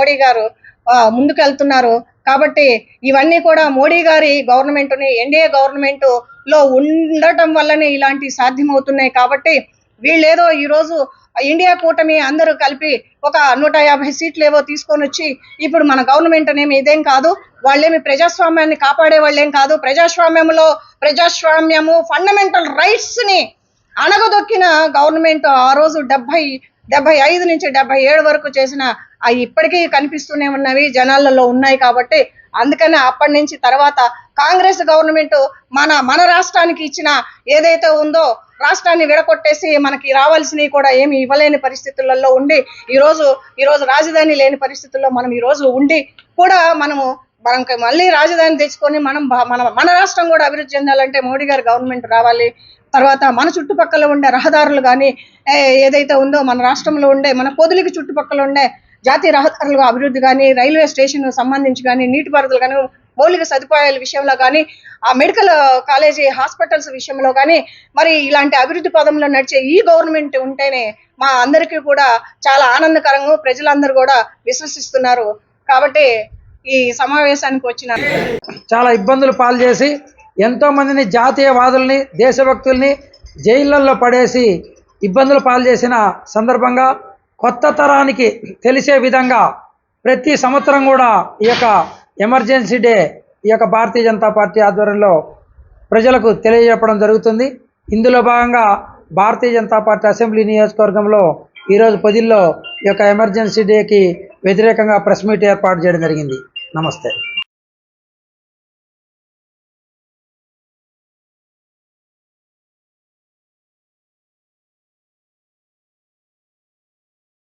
మోడీ గారు ముందుకెళ్తున్నారు. కాబట్టి ఇవన్నీ కూడా మోడీ గారి గవర్నమెంట్ని ఎన్డీఏ గవర్నమెంట్లో ఉండటం వల్లనే ఇలాంటి సాధ్యమవుతున్నాయి. కాబట్టి వీళ్ళేదో ఈరోజు ఇండియా కూటమి అందరూ కలిపి ఒక నూట యాభై సీట్లు ఏవో తీసుకొని వచ్చి ఇప్పుడు మన గవర్నమెంట్ అనేమి ఇదేం కాదు వాళ్ళేమి ప్రజాస్వామ్యాన్ని కాపాడే వాళ్ళేం కాదు. ప్రజాస్వామ్యంలో ప్రజాస్వామ్యము ఫండమెంటల్ రైట్స్ని అణగదొక్కిన గవర్నమెంట్ ఆ రోజు డెబ్బై డెబ్బై ఐదు నుంచి డెబ్బై ఏడు వరకు చేసిన అవి ఇప్పటికీ కనిపిస్తూనే ఉన్నవి జనాలలో ఉన్నాయి కాబట్టి అందుకనే అప్పటి నుంచి తర్వాత కాంగ్రెస్ గవర్నమెంట్ మన మన రాష్ట్రానికి ఇచ్చిన ఏదైతే ఉందో రాష్ట్రాన్ని విడగొట్టేసి మనకి రావాల్సినవి కూడా ఏమి ఇవ్వలేని పరిస్థితులలో ఉండి ఈరోజు ఈరోజు రాజధాని లేని పరిస్థితుల్లో మనం ఈరోజు ఉండి కూడా మనము మనం మళ్ళీ రాజధాని తెచ్చుకొని మనం మన మన రాష్ట్రం కూడా అభివృద్ధి చెందాలంటే మోడీ గారు గవర్నమెంట్ రావాలి. తర్వాత మన చుట్టుపక్కల ఉండే రహదారులు కానీ ఏదైతే ఉందో మన రాష్ట్రంలో ఉండే మన పొదులకి చుట్టుపక్కల ఉండే జాతీయ రహదారులు అభివృద్ధి కానీ రైల్వే స్టేషన్ సంబంధించి కానీ నీటిపారుదల కానీ మౌలిక సదుపాయాల విషయంలో కానీ ఆ మెడికల్ కాలేజీ హాస్పిటల్స్ విషయంలో కానీ మరి ఇలాంటి అభివృద్ధి పదంలో నడిచే ఈ గవర్నమెంట్ ఉంటేనే మా అందరికీ కూడా చాలా ఆనందకరంగా ప్రజలందరూ కూడా విశ్వసిస్తున్నారు. కాబట్టి ఈ సమావేశానికి వచ్చిన చాలా ఇబ్బందులు పాల్చేసి ఎంతోమందిని ఎంతో మందిని జాతీయవాదుల్ని దేశభక్తుల్ని జైళ్ళల్లో పడేసి ఇబ్బందులు పాల్చేసిన సందర్భంగా కొత్త తరానికి తెలిసే విధంగా ప్రతి సంవత్సరం కూడా ఈ యొక్క ఎమర్జెన్సీ డే ఈ యొక్క భారతీయ జనతా పార్టీ ఆధ్వర్యంలో ప్రజలకు తెలియజెప్పడం జరుగుతుంది. ఇందులో భాగంగా భారతీయ జనతా పార్టీ అసెంబ్లీ నియోజకవర్గంలో ఈరోజు పదిల్లో ఈ యొక్క ఎమర్జెన్సీ డేకి వ్యతిరేకంగా ప్రెస్ మీట్ ఏర్పాటు చేయడం జరిగింది. నమస్తే.